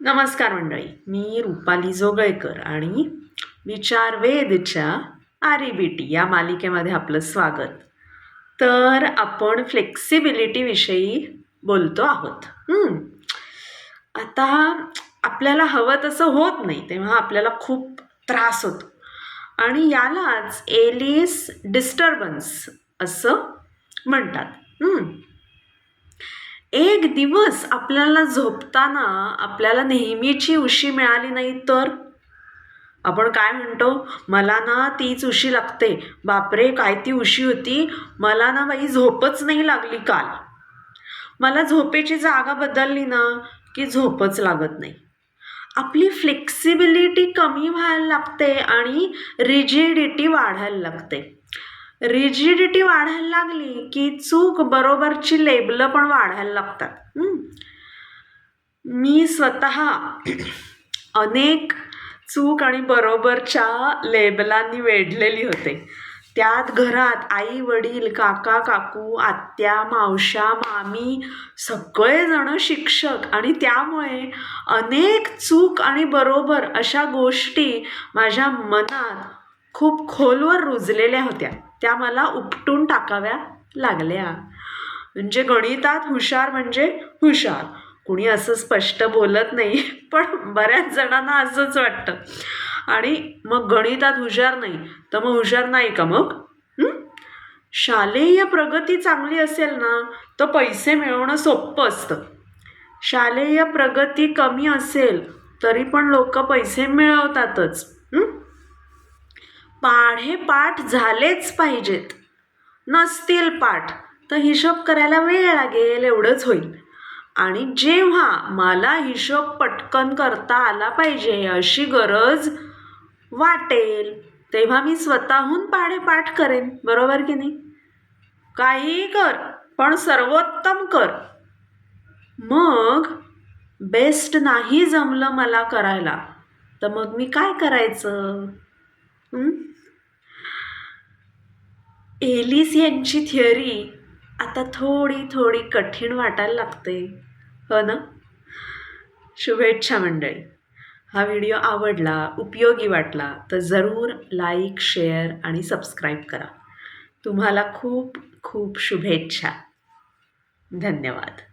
नमस्कार मंडळी मी रुपाली जोगळेकर आणि विचार वेदच्या आरी बीटी या मालिकेमध्ये आपलं स्वागत. तर आपण फ्लेक्सिबिलिटीविषयी बोलतो आहोत. आता आपल्याला हवं तसं होत नाही तेव्हा आपल्याला खूप त्रास होतो. आणि यालाच एलिस डिस्टर्बन्स असं म्हणतात. एक दिवस आपल्याला झोपताना आपल्याला नेहमीची उशी मिळाली नाही तर? आपण काय म्हणतो? मला ना तीच उशी लागते. बापरे काय ती उशी होती? मला ना बाई झोपच नाही लागली काल. मला झोपेची जागा बदलली ना की झोपच लागत नाही. आपली फ्लेक्सिबिलिटी कमी व्हायला लागते आणि रिजिडिटी वाढायला लागते. रिजिडिटी वाढायला लागली की चूक बरोबरची लेबलं पण वाढायला लागतात. मी स्वतः अनेक चूक आणि बरोबरच्या लेबलांनी वेढलेली होते. त्यात घरात आई वडील काका काकू आत्या मावशा मामी सगळेजण शिक्षक आणि त्यामुळे अनेक चूक आणि बरोबर अशा गोष्टी माझ्या मनात खूप खोलवर रुजलेल्या होत्या. त्या मला उपटून टाकाव्या लागल्या. म्हणजे गणितात हुशार म्हणजे हुशार. कुणी असं स्पष्ट बोलत नाही पण बऱ्याच जणांना असंच वाटतं. आणि मग गणितात हुशार नाही तर मग हुशार नाही का मग? शालेय प्रगती चांगली असेल ना तर पैसे मिळवणं सोपं असतं. शालेय प्रगती कमी असेल तरी पण लोक पैसे मिळवतातच. पाढे पाठ झालेच पाहिजेत. नसतील पाठ तर हिशोब करायला वेळ लागेल एवढंच होईल. आणि जेव्हा मला हिशोब पटकन करता आला पाहिजे अशी गरज वाटेल तेव्हा मी स्वतःहून पाढे पाठ करेन बरोबर की नाही? काही कर पण सर्वोत्तम कर. मग बेस्ट नाही जमलं मला करायला तर मग मी काय करायचं? एलिस यांची थिअरी आता थोडी थोडी कठीण वाटायला लागते हो ना? शुभेच्छा मंडळी. हा व्हिडिओ आवडला उपयोगी वाटला तर जरूर लाईक शेअर आणि सबस्क्राईब करा. तुम्हाला खूप खूप शुभेच्छा. धन्यवाद.